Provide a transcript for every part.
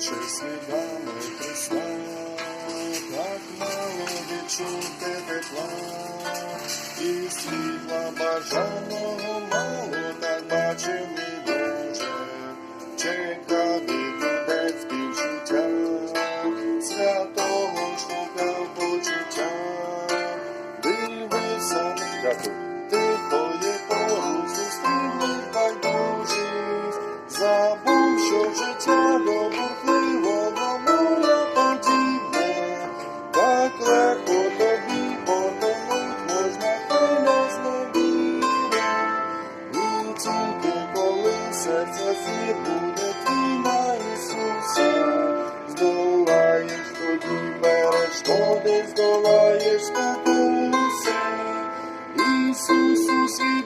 наче слідами Христа, так мало відчути тепла, і світла бажаного мало, так бачив мій Боже, чекав від святого шукав почуття, дивився поруч зустрінув байдужість, забув, що життя до перешкоди, здолаєш спокуси. Ісусу свій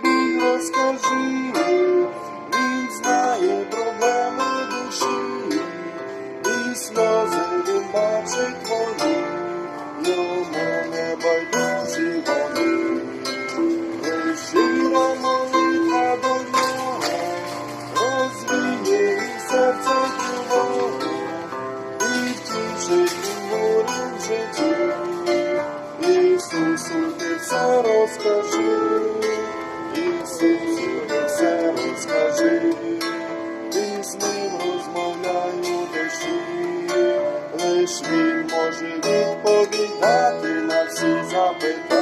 Скажи, Ісусу на все розкажи, ти з ним розмовляю, у душі, лиш він може відповідати на всі запитання.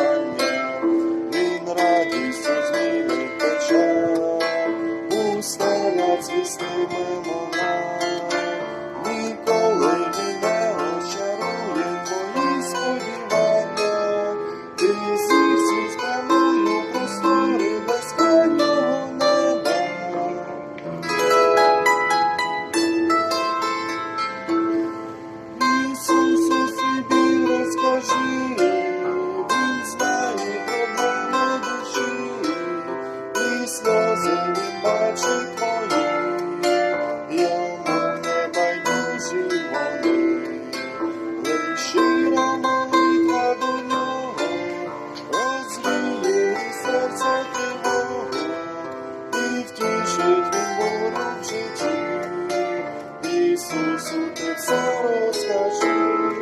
сльози бачу твої, йому не байдужі вони, лиш щиро молитва до нього, розвіє серце тривогу, і втішить він Богу в житті. Ісусу, ти все розкажи.